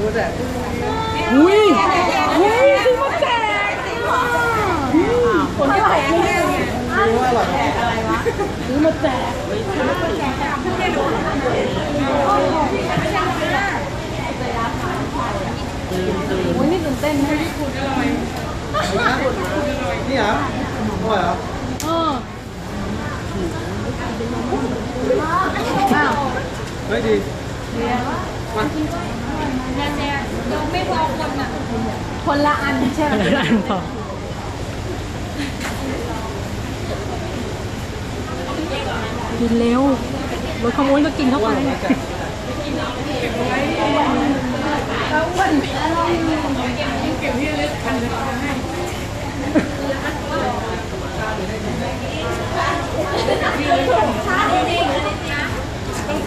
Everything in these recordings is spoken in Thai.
อุ้ยอุ้ยซื้อมาแจกคนที่ไหนนี่ยซื้อว่าอร่อยซื้อมาแจกโอ้ยนี่ตื่นเต้นนะนี่เหรออร่อยเหรอเอออ้า วเฮ้ยดีคนละอันใช่ไหมคนละอันพอกินเร็วรถขโมยก็กินเข้าไป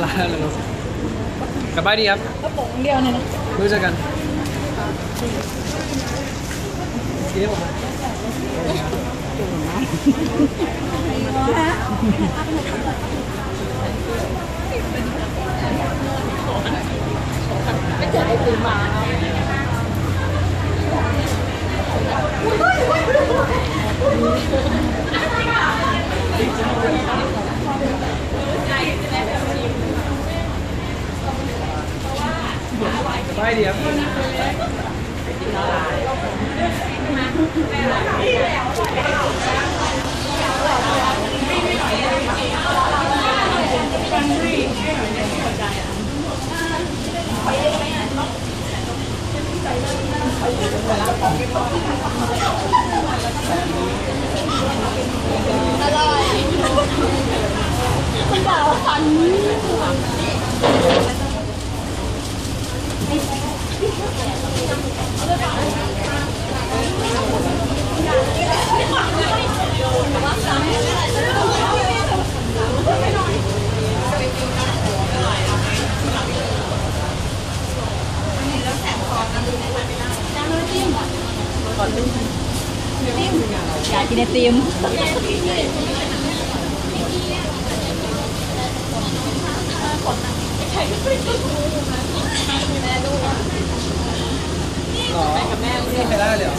แล้วเลยกลับบ้านดีครับกระป๋องเดียวเนี่ยนะรู้จักกันกินได้หมดสบายดีครับอยาก กินไอติมหรอไปกับแม่ไม่ไปได้เลยเหรอ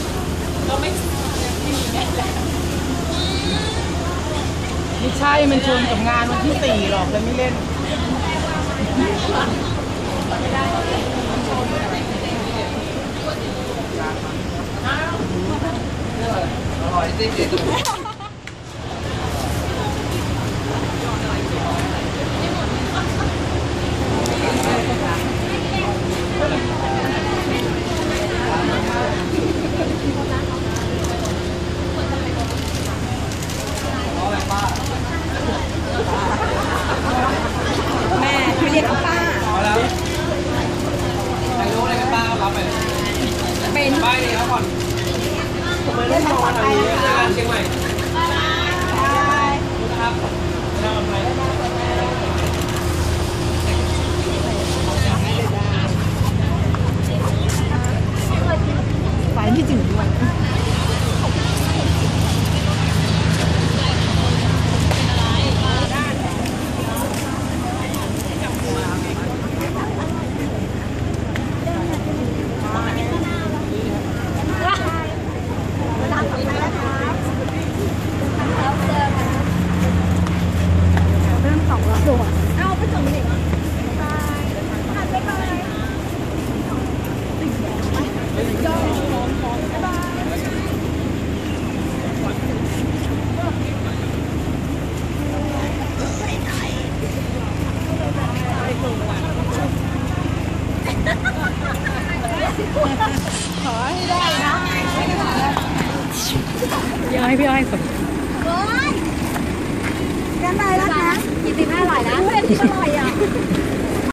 ไม่ใช่ มันชนกับงานวันที่สี่หรอกเลยไม่เล่น อร่อยจริงๆแม่เขาเรียกป้าพอแล้ เจอกันเชียงใหม่ครับไป พี่อ้อยพี่อ้อยสมเฮ้ยกันได้แล้วนะกินติน่าอร่อยนะเพื่อนที่อร่อยอะ